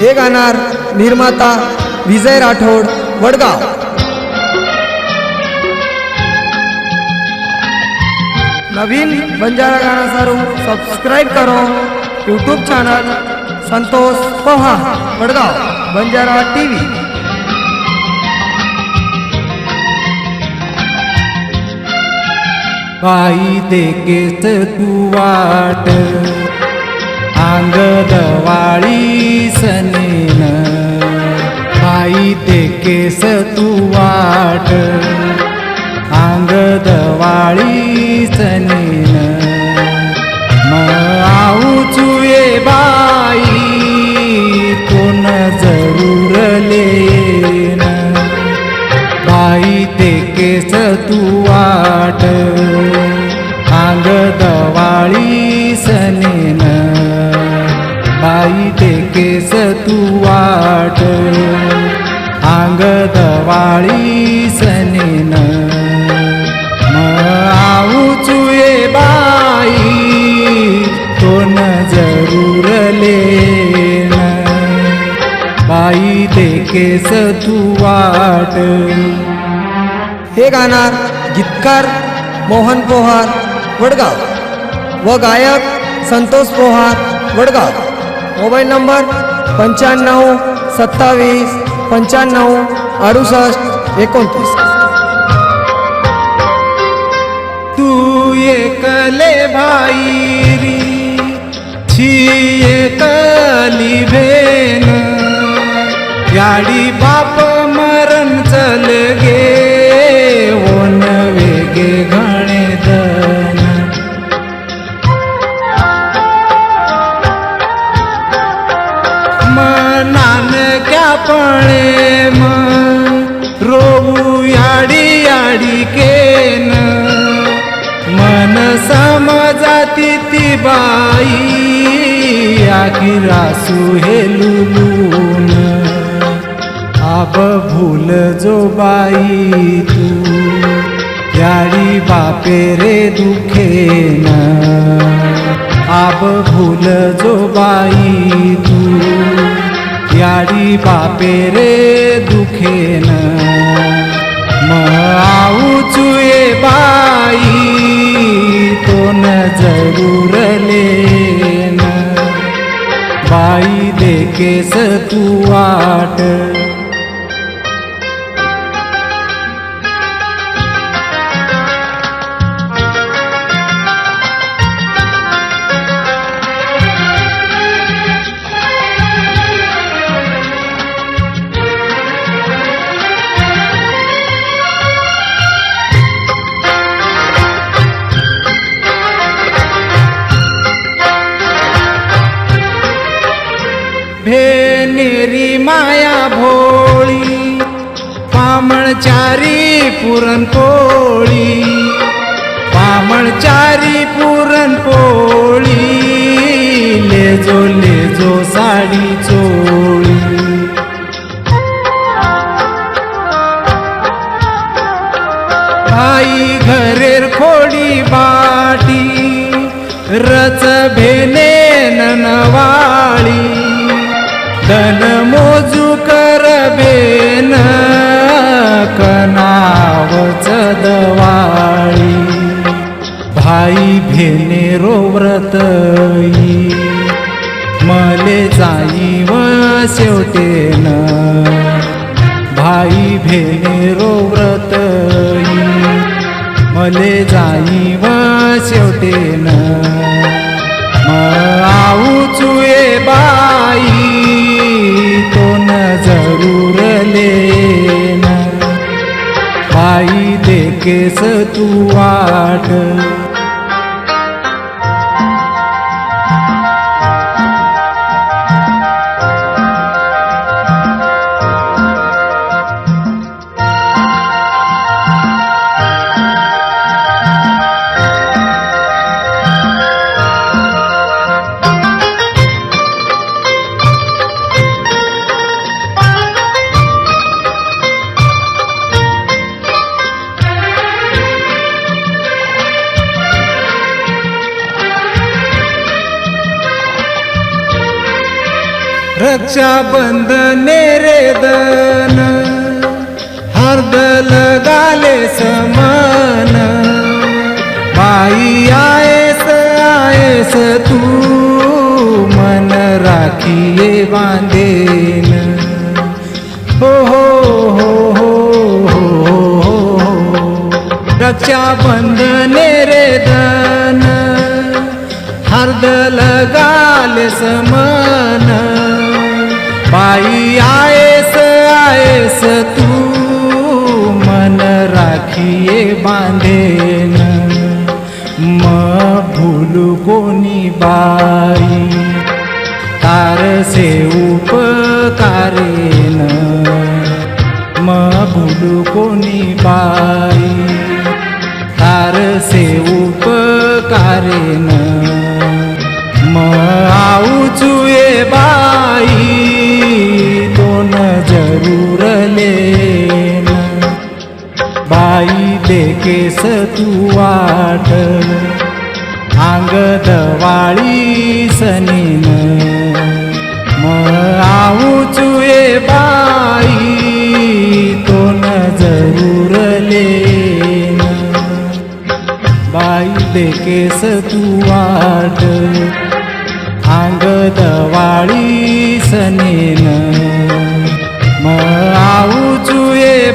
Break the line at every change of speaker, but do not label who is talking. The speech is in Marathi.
हे गाणार निर्माता विजय राठोड वडगाव. नवीन बंजारा गाना सारू सब्सक्राइब करो YouTube channel Santosh Poha Wadgaon Banjara TV
पायी ते केस तू वाट। अंगदवाळी सनेन पायी ते केस तू वाट. अंगदवाळी सनेन मग आऊ चुये बाई कोण जरूर लेन. बाई ते केस तू वाट. अंग सनेन बाई ते केस तू वाट. अंग दवाळी सनेन. चुये बाई न जरूर लेन. बाई ते केस तू वाट.
हे गाणार गीतकार मोहन पोहार वडगाव व गायक संतोष पोहार वडगाव. मोबाईल नंबर पंच्याण्णव सत्तावीस पंच्याण्णव अडुसष्ट एकोणतीस.
तू एकले भाईरी छी एकली भेन. याडी बाप मरण चल गे नानक्या पळे म रोऊ याडी याडी केन. मन समजाती ती बाई हे लुलून. आप भूल जो बाई तू याडी बापे रे दुखेन. आब भूल जो बाई तू याडी बापे रे दुखेन. मग आऊ बाई तो न जरूर लेन. बाई देकेस तू वाट. फेनेरी माया भोळी पामणचारी पुरणपोळी पामणचारी पुरणपोळी लेजो लेजो साडी चोळी. आई घरेर खोडी बाटी रच भेने ननवाळी धन मोजू कर बेन कनावच दवाळी. भाई भेने रोव्रतई मले जाई व शेवटेन भाई भेने रोव्रतई मले जाई व शेवटेन मग आऊ उरले लेन बाई देकेस तू वाट. रक्षाबंधने रे दन हरदल गाले समान। बाई आयस आयस तू मन राखिये बांधेन। हो हो हो हो हो हो, हो रक्षाबंधने रे दन हरदल गाले समान। आई आयस आयस तू मन राखिये बांधेन. म भूलू कोणी बाई तार से उपकारेन. म भूलू कोणी बाई तार से उपकारेन. उरले बाई ते केस तू वाटल अंगद वाळी सनीन चुये बाई कोण जरूरले बाई ते केस तू वाटल अंगद वाळी सनीन. આવું છું એ